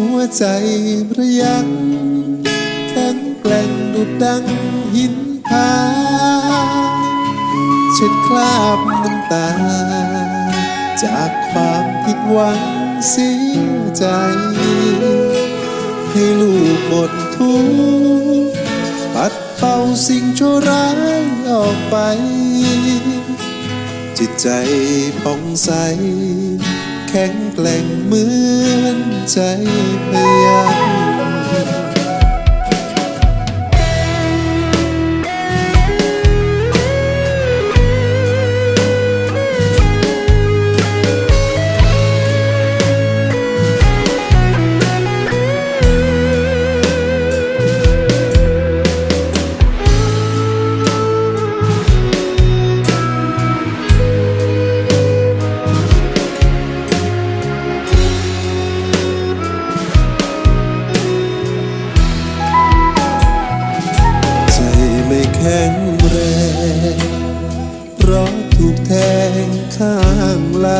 หัวใจระยักแข็งแกร่งดุดดังหินผาเช็ดคราบน้ำตา จากความผิดหวังเสียใจ ให้ลูกหมดทุกข์ปัดเป่าสิ่งชั่วร้ายออกไป จิตใจผ่องใส แข็งแกร่งเหมือนใจพยา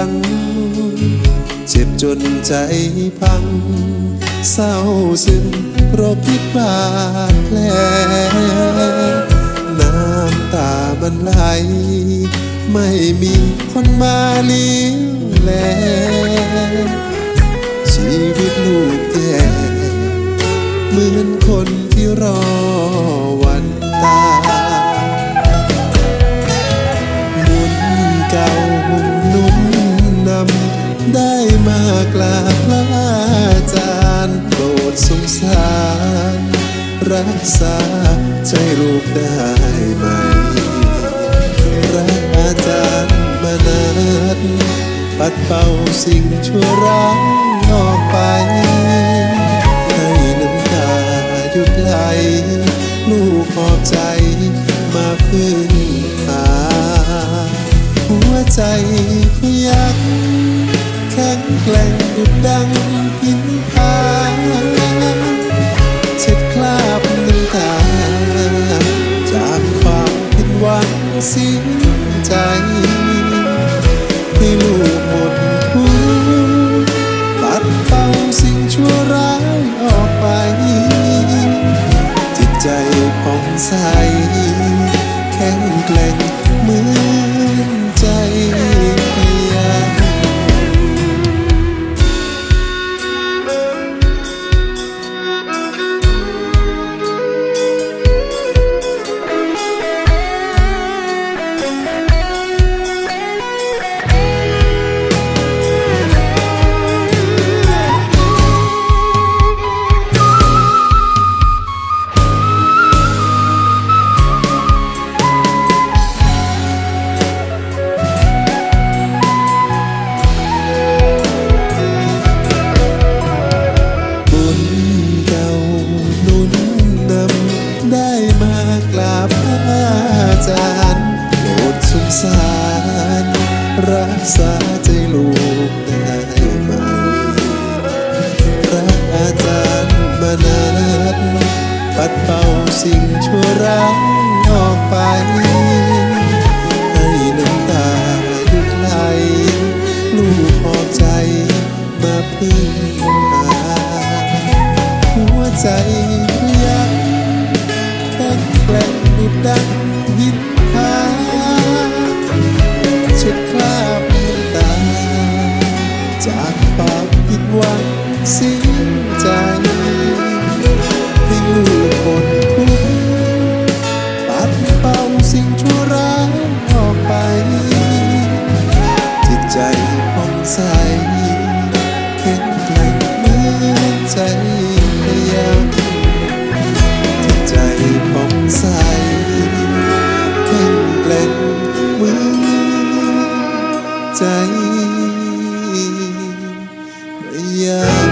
ังเจ็บจนใจพัง เศร้าซึมเพราะพิษบาดแผลน้ำตามันไหล ไม่มีคนมาเลี้ยงแล สารรักษาใจลูกได้ไหมพระอาจารย์มานัดปัดเป่าสิ่งชั่วร้ายออกไป ให้น้ำตาหยุดไหลลูกขอบใจมาพึ่งพาหัวใจพยักแข็งแกร่งดุดดังหินผา รักษาใจลูกได้ไหมพระอาจารย์มานัดปัดเป่าสิ่งชั่วร้ายออกไป ให้น้ำตาหยุดไหลลูกพอใจมาพึ่งพาหัวใจยักแข็งแกร่งดุดดังหินผา เสียใจให้ลูกคนดทุกข์ปัดเป่าสิ่งชั่วร้ายออกไป จิตใจผ่องใสเข็งแกร่งเหมือนใจพยามจิตใจผ่องใสแข็งแกร่เหมือนใจ yeah.